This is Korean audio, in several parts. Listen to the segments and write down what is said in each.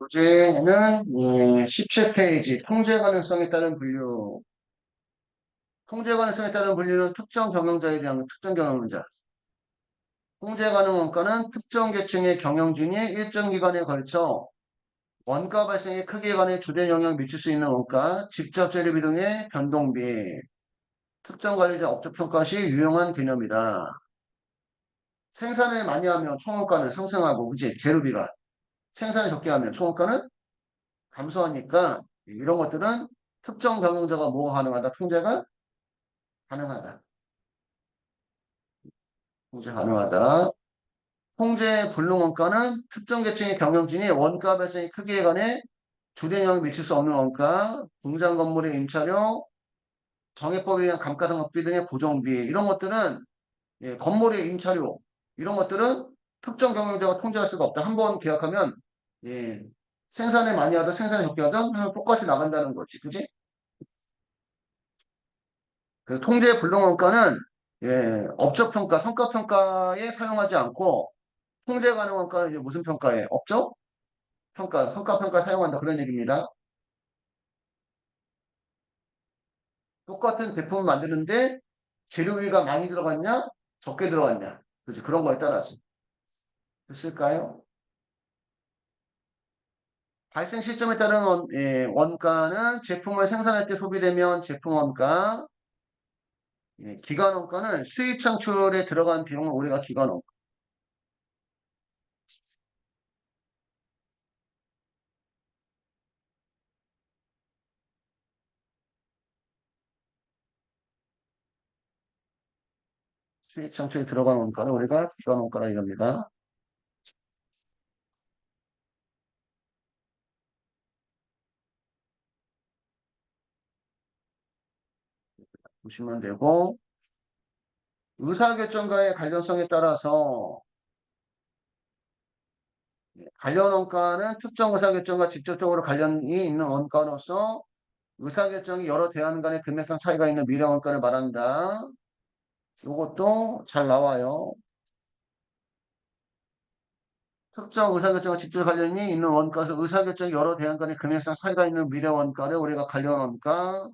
교재는 17페이지 통제 가능성에 따른 분류. 통제 가능성에 따른 분류는 특정 경영자에 대한 특정 경영자. 통제 가능 원가는 특정 계층의 경영진이 일정 기간에 걸쳐 원가 발생의 크기에 관해 주된 영향을 미칠 수 있는 원가, 직접 재료비 등의 변동비, 특정 관리자 업적 평가 시 유용한 개념이다. 생산을 많이 하면 총원가는 상승하고, 그지? 재료비가. 생산을 적게 하면 총원가는 감소하니까 이런 것들은 특정 경영자가 뭐 가능하다? 통제가 가능하다. 통제 가능하다. 통제 불능 원가는 특정 계층의 경영진이 원가 발생의 크기에 관해 주된 영향을 미칠 수 없는 원가, 공장 건물의 임차료, 정해법에 의한 감가상각비 등의 보정비 이런 것들은 예, 건물의 임차료 이런 것들은 특정 경영자가 통제할 수가 없다. 한 번 계약하면 예, 생산을 많이 하든 생산을 적게 하든 항상 똑같이 나간다는 거지. 그지? 그래서 통제 불능 원가는 예, 업적 평가, 성과 평가에 사용하지 않고 통제 가능 원가는 이제 무슨 평가에? 업적 평가, 성과 평가 사용한다 그런 얘기입니다. 똑같은 제품을 만드는데 재료비가 많이 들어갔냐? 적게 들어갔냐? 그지? 그런 거에 따라서. 됐을까요? 발생 시점에 따른 원, 예, 원가는 제품을 생산할 때 소비되면 제품 원가, 예, 기간 원가는 수입 창출에 들어간 비용을 우리가 기간 원가. 수입 창출에 들어간 원가를 우리가 기간 원가라 이겁니다. 보시면 되고 의사결정과의 관련성에 따라서 관련 원가는 특정 의사결정과 직접적으로 관련이 있는 원가로서 의사결정이 여러 대안 간의 금액상 차이가 있는 미래 원가를 말한다. 이것도 잘 나와요. 특정 의사결정과 직접 관련이 있는 원가에서 의사결정이 여러 대안 간의 금액상 차이가 있는 미래 원가를 우리가 관련 원가,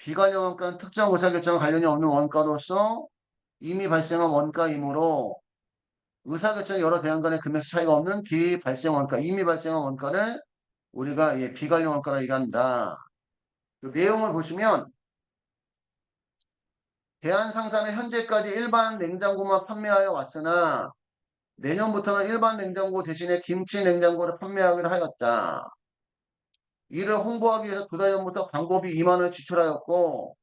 비관련 원가는 특정 의사결정과 관련이 없는 원가로서 이미 발생한 원가이므로 의사결정 여러 대안 간의 금액 차이가 없는 비발생 원가, 이미 발생한 원가를 우리가 예, 비관련 원가라 얘기한다. 그 내용을 보시면 대한상사는 현재까지 일반 냉장고만 판매하여 왔으나 내년부터는 일반 냉장고 대신에 김치 냉장고를 판매하기로 하였다. 이를 홍보하기 위해서 두 달 전부터 광고비 2만원을 지출하였고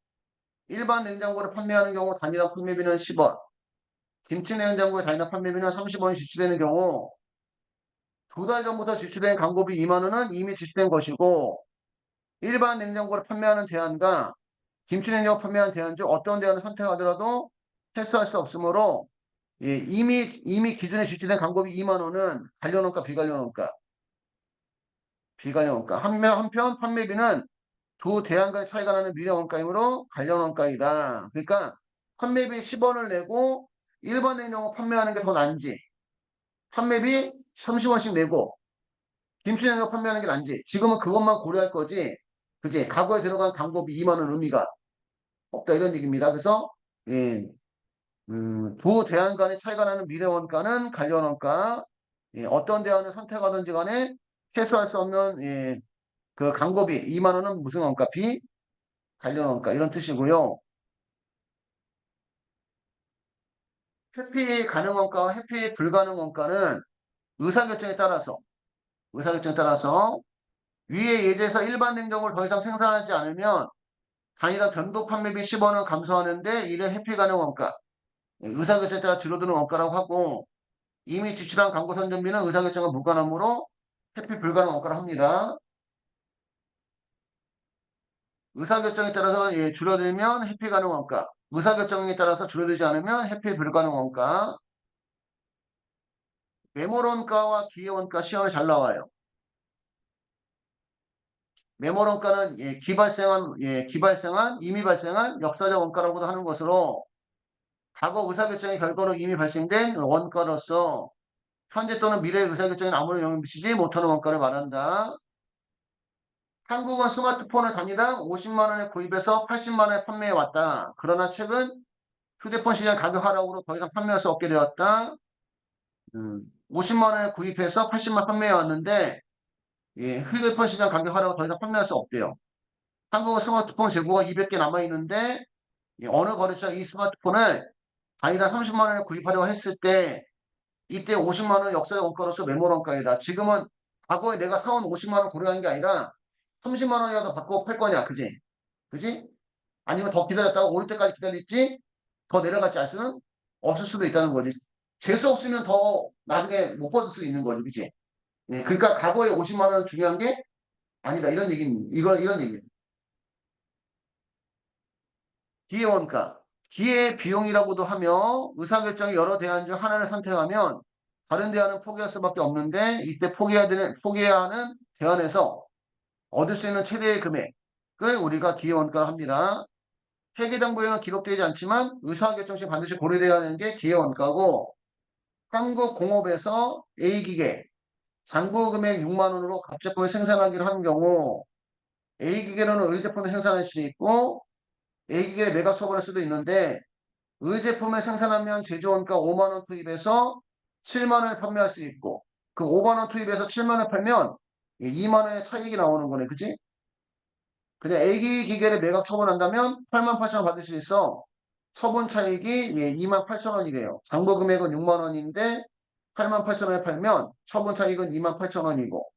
일반 냉장고를 판매하는 경우 단위당 판매비는 10원 김치 냉장고의 단위당 판매비는 30원이 지출되는 경우 두 달 전부터 지출된 광고비 2만원은 이미 지출된 것이고 일반 냉장고를 판매하는 대안과 김치 냉장고 판매하는 대안 중 어떤 대안을 선택하더라도 패스할 수 없으므로 예, 이미 이미 기존에 지출된 광고비 2만원은 관련원가 비관련원가 비관련 원가. 한편, 한편 판매비는 두 대안 간의 차이가 나는 미래 원가이므로 관련 원가이다. 그러니까 판매비 10원을 내고 일반 냉장고 판매하는 게 더 난지. 판매비 30원씩 내고 김치 냉장고 판매하는 게 난지. 지금은 그것만 고려할 거지. 그지? 과거에 들어간 광고비 2만원 의미가 없다 이런 얘기입니다. 그래서 예, 음, 두 대안 간의 차이가 나는 미래 원가는 관련 원가. 예, 어떤 대안을 선택하든지 간에 해소할 수 없는 예, 그 광고비 2만 원은 무슨 원가? 비 관련 원가 이런 뜻이고요. 회피 가능 원가와 회피 불가능 원가는 의사결정에 따라서 의사결정에 따라서 위에 예제에서 일반 냉장고를 더 이상 생산하지 않으면 단위당 변동 판매비 10원은 감소하는데 이를 회피 가능 원가 예, 의사결정에 따라 줄어드는 원가라고 하고 이미 지출한 광고 선전비는 의사결정과 무관하므로 회피 불가능 원가를 합니다. 의사결정에 따라서 예, 줄어들면 회피 가능 원가, 의사결정에 따라서 줄어들지 않으면 회피 불가능 원가, 메모론가와 기회원가 시험에 잘 나와요. 메모론가는 예, 기발생한, 예, 기발생한, 이미 발생한 역사적 원가라고도 하는 것으로 과거 의사결정의 결과로 이미 발생된 원가로서 현재 또는 미래의 의사결정에 아무런 영향을 미치지 못하는 원가를 말한다. 한국은 스마트폰을 단위당 50만 원에 구입해서 80만 원에 판매해 왔다. 그러나 최근 휴대폰 시장 가격 하락으로 더 이상 판매할 수 없게 되었다. 음, 50만 원에 구입해서 80만 판매해 왔는데 예, 휴대폰 시장 가격 하락으로 더 이상 판매할 수 없대요. 한국은 스마트폰 재고가 200개 남아 있는데 예, 어느 거래처가 이 스마트폰을 단위당 30만 원에 구입하려고 했을 때 이때 50만 원 역사의 원가로서 메모 원가이다. 지금은 과거에 내가 사온 50만 원 고려한 게 아니라 30만 원이라도 받고 팔 거냐, 그지? 그지? 아니면 더 기다렸다가 오를 때까지 기다릴지 더 내려갈지 알 수는 없을 수도 있다는 거지. 재수 없으면 더 나중에 못 받을 수 있는 거지, 그지? 예, 그러니까 과거에 50만 원 중요한 게 아니다. 이런 얘기, 이건 이런 얘기. 기회 원가. 기회 비용이라고도 하며 의사결정이 여러 대안 중 하나를 선택하면 다른 대안은 포기할 수밖에 없는데 이때 포기해야 되는 포기해야 하는 대안에서 얻을 수 있는 최대의 금액을 우리가 기회 원가로 합니다. 회계장부에는 기록되지 않지만 의사결정 시 반드시 고려되어야 하는 게 기회 원가고 한국공업에서 A기계 장부 금액 6만 원으로 갑제품을 생산하기로 한 경우 A기계로는 의제품을 생산할 수 있고 A기계를 매각 처분할 수도 있는데 의제품을 생산하면 제조원가 5만 원 투입해서 7만 원에 판매할 수 있고 그 5만 원 투입해서 7만 원 팔면 2만 원의 차익이 나오는 거네. 그지? 그냥 A기 기계를 매각 처분한다면 8만 8천 원 받을 수 있어. 처분 차익이 2만 8천 원이래요. 장부 금액은 6만 원인데 8만 8천 원에 팔면 처분 차익은 2만 8천 원이고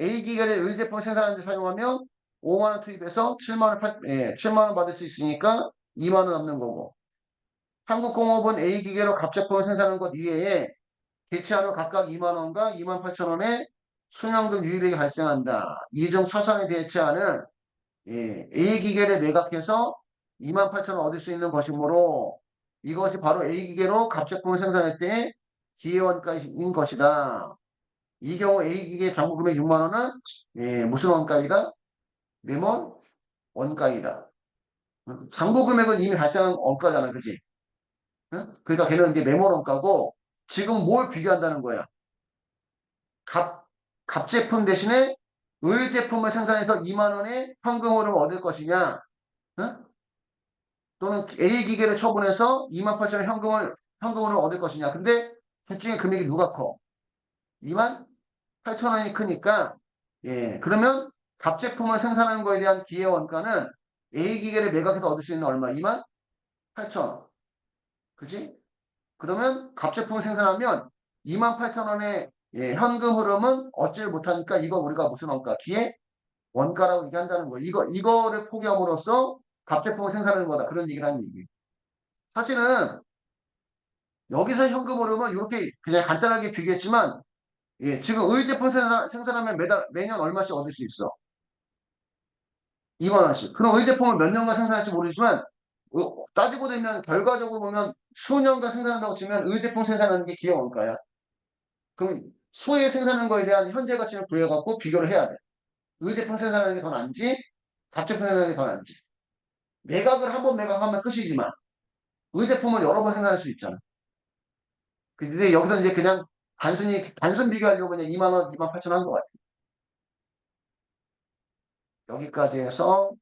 A 기계를 의제품 생산하는 데 사용하면 5만 원 투입해서 7만 원, 8, 예, 7만 원 받을 수 있으니까 2만 원 남는 거고 한국공업은 A 기계로 갑제품을 생산하는 것 이외에 개체하로 각각 2만 원과 2만 8천 원의 순환금 유입액이 발생한다. 이 중 처상에 대체하는 예, A 기계를 매각해서 2만 8천 원 얻을 수 있는 것이므로 이것이 바로 A 기계로 갑제품을 생산할 때 기회원가인 것이다. 이 경우 A 기계 장부 금액 6만 원은 예, 무슨 원가이다? 메몬 원가이다. 장부 금액은 이미 발생한 원가잖아, 그지? 응? 그러니까 걔는 이제 메몬 원가고 지금 뭘 비교한다는 거야? 갑, 갑제품 대신에 의 제품을 생산해서 2만 원의 현금으로 얻을 것이냐? 응? 또는 A 기계를 처분해서 2만 8천 원 현금을 현금으로 얻을 것이냐? 근데 둘 중에 금액이 누가 커? 2만 8천 원이 크니까 예 그러면 갑제품을 생산하는 거에 대한 기회 원가는 A 기계를 매각해서 얻을 수 있는 얼마? 2만 8천 원. 그지? 그러면 갑제품을 생산하면 2만 8천 원의 예, 현금 흐름은 얻지를 못하니까 이거 우리가 무슨 원가? 기회 원가라고 얘기한다는 거예요. 이거 이거를 포기함으로써 갑제품을 생산하는 거다. 그런 얘기를 하는 얘기예요. 사실은 여기서 현금 흐름은 이렇게 그냥 간단하게 비교했지만 예, 지금 의제품 생산, 생산하면 매달, 매년 얼마씩 얻을 수 있어? 2만 원씩. 그럼 의제품을 몇 년간 생산할지 모르지만 어, 따지고 되면 결과적으로 보면 수년간 생산한다고 치면 의제품 생산하는 게 기업 원가야. 그럼 수에 생산하는 거에 대한 현재 가치를 구해갖고 비교를 해야 돼. 의제품 생산하는 게더 나은지 갑제품 생산하는 게더 나은지. 매각을 한 번 매각하면 끝이지만 의제품은 여러 번 생산할 수 있잖아. 근데 여기서 이제 그냥 단순히 단순 비교하려고 그냥 2만 원, 2만 8천 원한것 같아요. 여기까지 해서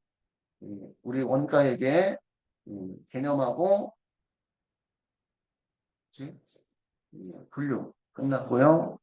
우리 원가에게 개념하고 분류 끝났고요.